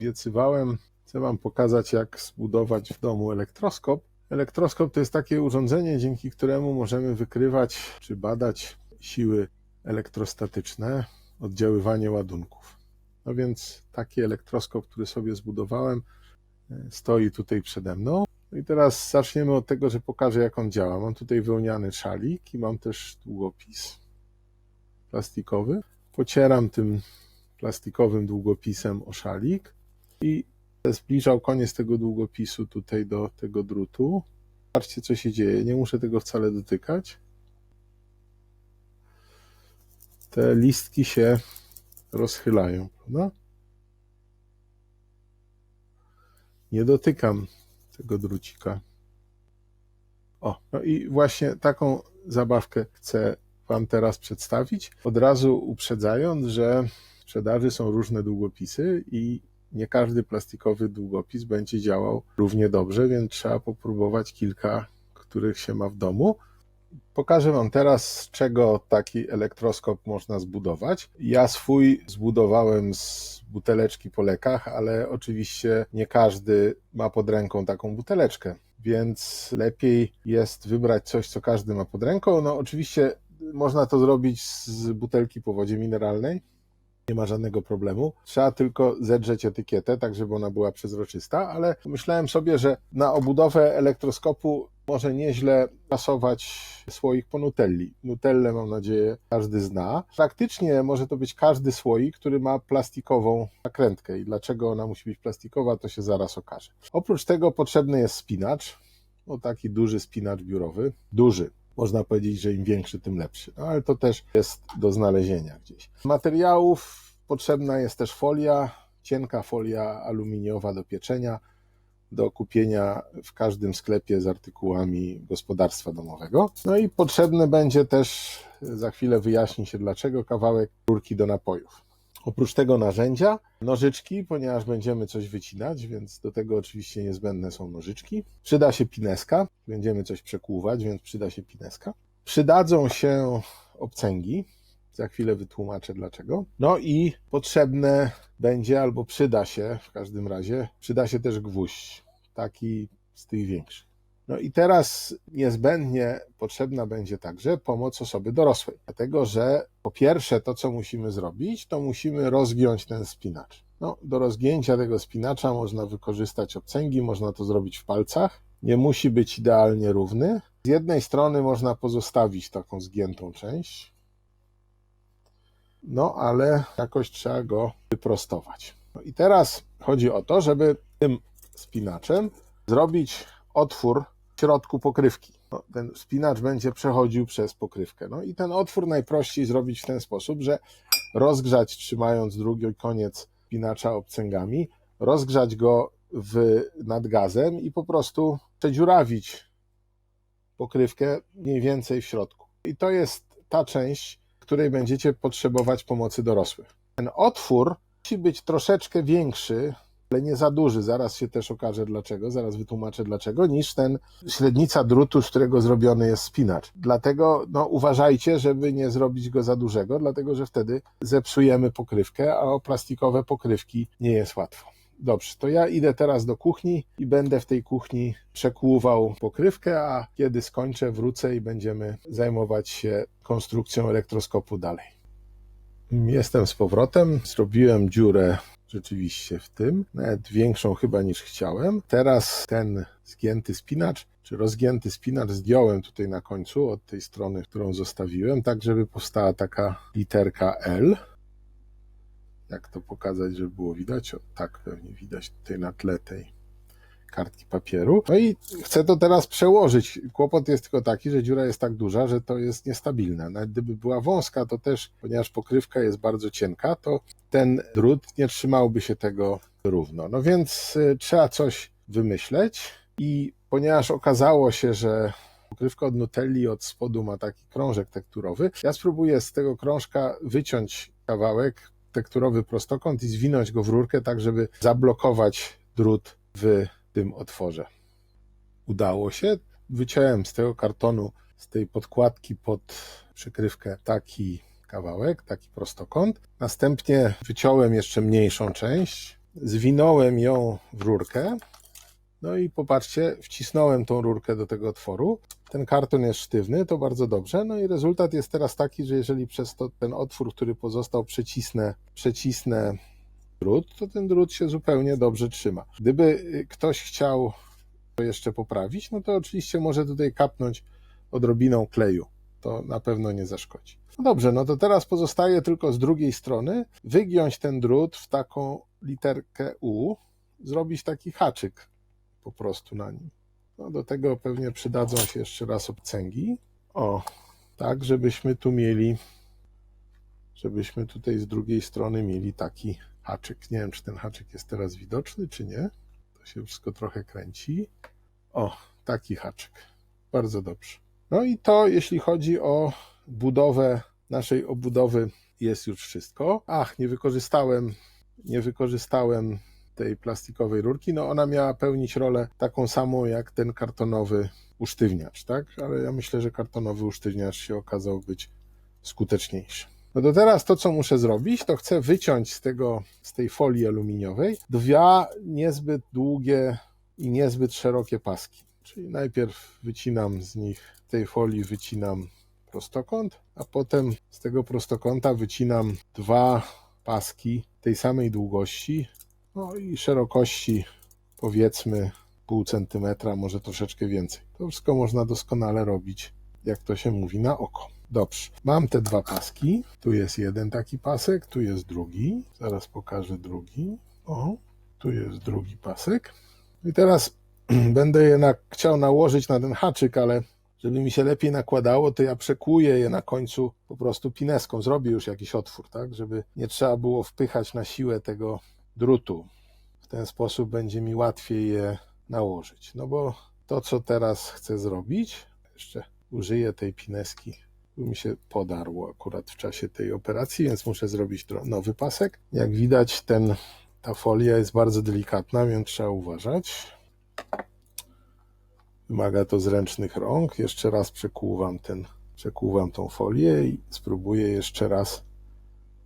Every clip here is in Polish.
Obiecywałem, chcę Wam pokazać, jak zbudować w domu elektroskop. Elektroskop to jest takie urządzenie, dzięki któremu możemy wykrywać czy badać siły elektrostatyczne, oddziaływanie ładunków. No więc taki elektroskop, który sobie zbudowałem, e, stoi tutaj przede mną. No i teraz zaczniemy od tego, że pokażę, jak on działa. Mam tutaj wełniany szalik i mam też długopis plastikowy. Pocieram tym plastikowym długopisem o szalik i zbliżał koniec tego długopisu tutaj do tego drutu. Patrzcie, co się dzieje. Nie muszę tego wcale dotykać. Te listki się rozchylają, prawda? Nie dotykam tego drucika. O, no i właśnie taką zabawkę chcę Wam teraz przedstawić. Od razu uprzedzając, że w sprzedaży są różne długopisy i nie każdy plastikowy długopis będzie działał równie dobrze, więc trzeba popróbować kilka, których się ma w domu. Pokażę Wam teraz, z czego taki elektroskop można zbudować. Ja swój zbudowałem z buteleczki po lekach, ale oczywiście nie każdy ma pod ręką taką buteleczkę, więc lepiej jest wybrać coś, co każdy ma pod ręką. No, oczywiście można to zrobić z butelki po wodzie mineralnej. Nie ma żadnego problemu. Trzeba tylko zedrzeć etykietę, tak żeby ona była przezroczysta, ale myślałem sobie, że na obudowę elektroskopu może nieźle pasować słoik po Nutelli. Nutellę, mam nadzieję, każdy zna. Praktycznie może to być każdy słoik, który ma plastikową nakrętkę. I dlaczego ona musi być plastikowa, to się zaraz okaże. Oprócz tego potrzebny jest spinacz. No taki duży spinacz biurowy. Duży. Można powiedzieć, że im większy, tym lepszy. No, ale to też jest do znalezienia gdzieś. Materiałów potrzebna jest też folia, cienka folia aluminiowa do pieczenia, do kupienia w każdym sklepie z artykułami gospodarstwa domowego. No i potrzebny będzie też, za chwilę wyjaśni się dlaczego, kawałek rurki do napojów. Oprócz tego narzędzia, nożyczki, ponieważ będziemy coś wycinać, więc do tego oczywiście niezbędne są nożyczki. Przyda się pineska, będziemy coś przekłuwać, więc przyda się pineska. Przydadzą się obcęgi, za chwilę wytłumaczę dlaczego. No i potrzebne będzie, albo przyda się w każdym razie, przyda się też gwóźdź, taki z tych większych. No i teraz niezbędnie potrzebna będzie także pomoc osoby dorosłej, dlatego że po pierwsze to, co musimy zrobić, to musimy rozgiąć ten spinacz. No, do rozgięcia tego spinacza można wykorzystać obcęgi, można to zrobić w palcach. Nie musi być idealnie równy. Z jednej strony można pozostawić taką zgiętą część, no ale jakoś trzeba go wyprostować. No i teraz chodzi o to, żeby tym spinaczem zrobić otwór środku pokrywki. No, ten spinacz będzie przechodził przez pokrywkę. No i ten otwór najprościej zrobić w ten sposób, że rozgrzać, trzymając drugi koniec spinacza obcęgami, rozgrzać go w, nad gazem i po prostu przedziurawić pokrywkę mniej więcej w środku. I to jest ta część, której będziecie potrzebować pomocy dorosłych. Ten otwór musi być troszeczkę większy, ale nie za duży, zaraz się też okaże dlaczego, zaraz wytłumaczę dlaczego, niż ten średnica drutu, z którego zrobiony jest spinacz. Dlatego no, uważajcie, żeby nie zrobić go za dużego, dlatego że wtedy zepsujemy pokrywkę, a o plastikowe pokrywki nie jest łatwo. Dobrze, to ja idę teraz do kuchni i będę w tej kuchni przekłuwał pokrywkę, a kiedy skończę, wrócę i będziemy zajmować się konstrukcją elektroskopu dalej. Jestem z powrotem, zrobiłem dziurę rzeczywiście w tym, nawet większą chyba niż chciałem. Teraz ten zgięty spinacz, czy rozgięty spinacz zdjąłem tutaj na końcu od tej strony, którą zostawiłem, tak żeby powstała taka literka L. Jak to pokazać, żeby było widać? O, tak pewnie widać tutaj na tle tej kartki papieru. No i chcę to teraz przełożyć. Kłopot jest tylko taki, że dziura jest tak duża, że to jest niestabilne. Nawet gdyby była wąska, to też, ponieważ pokrywka jest bardzo cienka, to ten drut nie trzymałby się tego równo. No więc y, trzeba coś wymyśleć i ponieważ okazało się, że pokrywka od Nutelli od spodu ma taki krążek tekturowy, ja spróbuję z tego krążka wyciąć kawałek tekturowy prostokąt i zwinąć go w rurkę, tak żeby zablokować drut w tym otworze. Udało się. Wyciąłem z tego kartonu, z tej podkładki pod przykrywkę taki kawałek, taki prostokąt. Następnie wyciąłem jeszcze mniejszą część zwinąłem ją w rurkę. No i popatrzcie, wcisnąłem tą rurkę do tego otworu. Ten karton jest sztywny, to bardzo dobrze. No i rezultat jest teraz taki, że jeżeli przez to, ten otwór, który pozostał, przecisnę, przecisnę drut, to ten drut się zupełnie dobrze trzyma. Gdyby y, ktoś chciał to jeszcze poprawić, no to oczywiście może tutaj kapnąć odrobiną kleju. To na pewno nie zaszkodzi. No dobrze, no to teraz pozostaje tylko z drugiej strony wygiąć ten drut w taką literkę U, zrobić taki haczyk po prostu na nim. No do tego pewnie przydadzą się jeszcze raz obcęgi. O, tak, żebyśmy tu mieli, żebyśmy tutaj z drugiej strony mieli taki haczyk. Nie wiem, czy ten haczyk jest teraz widoczny, czy nie. To się wszystko trochę kręci. O, taki haczyk. Bardzo dobrze. No i to, jeśli chodzi o budowę naszej obudowy, jest już wszystko. Ach, nie wykorzystałem, nie wykorzystałem tej plastikowej rurki. No ona miała pełnić rolę taką samą jak ten kartonowy usztywniacz, tak? Ale ja myślę, że kartonowy usztywniacz się okazał być skuteczniejszy. No to teraz to, co muszę zrobić, to chcę wyciąć z tego, z tej folii aluminiowej dwa niezbyt długie i niezbyt szerokie paski. Czyli najpierw wycinam z nich, tej folii wycinam prostokąt, a potem z tego prostokąta wycinam dwa paski tej samej długości, no i szerokości powiedzmy pół centymetra, może troszeczkę więcej. To wszystko można doskonale robić, jak to się mówi, na oko. Dobrze, mam te dwa paski. Tu jest jeden taki pasek, tu jest drugi. Zaraz pokażę drugi. O, tu jest drugi pasek. I teraz będę je na, chciał nałożyć na ten haczyk, ale żeby mi się lepiej nakładało, to ja przekłuję je na końcu po prostu pineską. Zrobię już jakiś otwór, tak? Żeby nie trzeba było wpychać na siłę tego drutu. W ten sposób będzie mi łatwiej je nałożyć. No bo to, co teraz chcę zrobić, jeszcze użyję tej pineski. Mi się podarło akurat w czasie tej operacji, więc muszę zrobić nowy pasek. Jak widać, ten, ta folia jest bardzo delikatna, więc trzeba uważać. Wymaga to zręcznych rąk. Jeszcze raz przekłuwam ten, przekłuwam tą folię i spróbuję jeszcze raz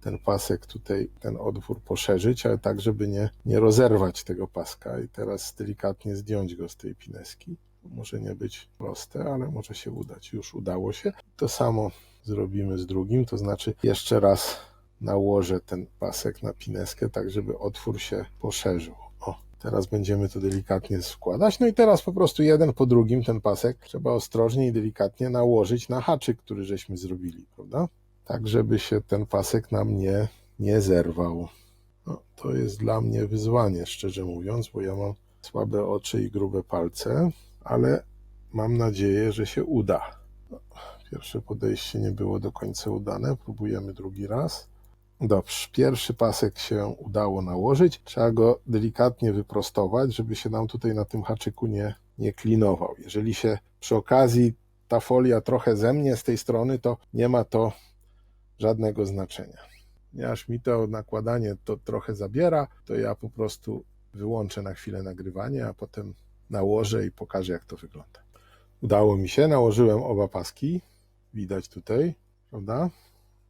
ten pasek tutaj, ten otwór poszerzyć, ale tak, żeby nie, nie rozerwać tego paska i teraz delikatnie zdjąć go z tej pineski. Może nie być proste, ale może się udać. Już udało się. To samo zrobimy z drugim, to znaczy jeszcze raz nałożę ten pasek na pineskę, tak żeby otwór się poszerzył. O, teraz będziemy to delikatnie składać. No i teraz po prostu jeden po drugim ten pasek trzeba ostrożnie i delikatnie nałożyć na haczyk, który żeśmy zrobili, prawda? tak żeby się ten pasek nam nie, nie zerwał. No, to jest dla mnie wyzwanie, szczerze mówiąc, bo ja mam słabe oczy i grube palce, ale mam nadzieję, że się uda. No, pierwsze podejście nie było do końca udane, próbujemy drugi raz. Dobrze, pierwszy pasek się udało nałożyć. Trzeba go delikatnie wyprostować, żeby się nam tutaj na tym haczyku nie, nie klinował. Jeżeli się przy okazji ta folia trochę zemnie z tej strony, to nie ma to żadnego znaczenia. Ponieważ mi to nakładanie to trochę zabiera, to ja po prostu wyłączę na chwilę nagrywanie, a potem nałożę i pokażę, jak to wygląda. Udało mi się, nałożyłem oba paski, widać tutaj, prawda?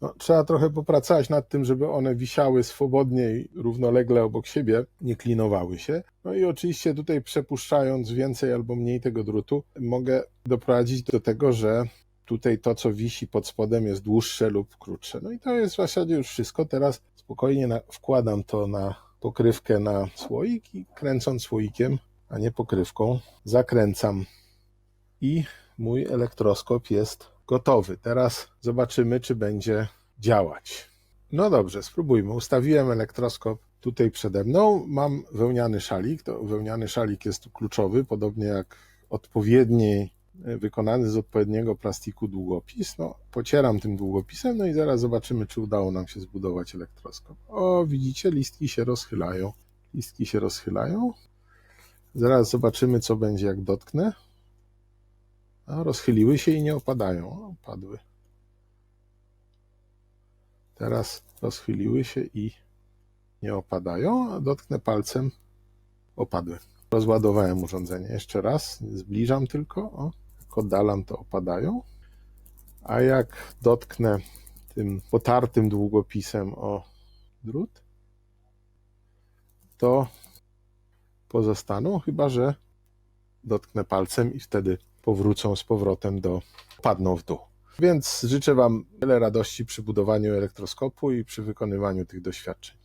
No, trzeba trochę popracować nad tym, żeby one wisiały swobodnie i równolegle obok siebie, nie klinowały się. No i oczywiście tutaj przepuszczając więcej albo mniej tego drutu, mogę doprowadzić do tego, że tutaj to, co wisi pod spodem, jest dłuższe lub krótsze. No i to jest w zasadzie już wszystko. Teraz spokojnie na, wkładam to na pokrywkę na słoik i kręcąc słoikiem, a nie pokrywką, zakręcam i mój elektroskop jest gotowy. Teraz zobaczymy, czy będzie działać. No dobrze, spróbujmy. Ustawiłem elektroskop tutaj przede mną. Mam wełniany szalik. To wełniany szalik jest tu kluczowy, podobnie jak odpowiedniej wykonany z odpowiedniego plastiku długopis. No, pocieram tym długopisem, no i zaraz zobaczymy, czy udało nam się zbudować elektroskop. O, widzicie, listki się rozchylają. Listki się rozchylają. Zaraz zobaczymy, co będzie, jak dotknę. A, rozchyliły się i nie opadają. O, padły. Teraz rozchyliły się i nie opadają, a dotknę palcem, opadły. Rozładowałem urządzenie. Jeszcze raz, zbliżam tylko. O, jak oddalam, to opadają. A jak dotknę tym potartym długopisem o drut, to pozostaną, chyba że dotknę palcem i wtedy powrócą z powrotem do, padną w dół. Więc życzę Wam wiele radości przy budowaniu elektroskopu i przy wykonywaniu tych doświadczeń.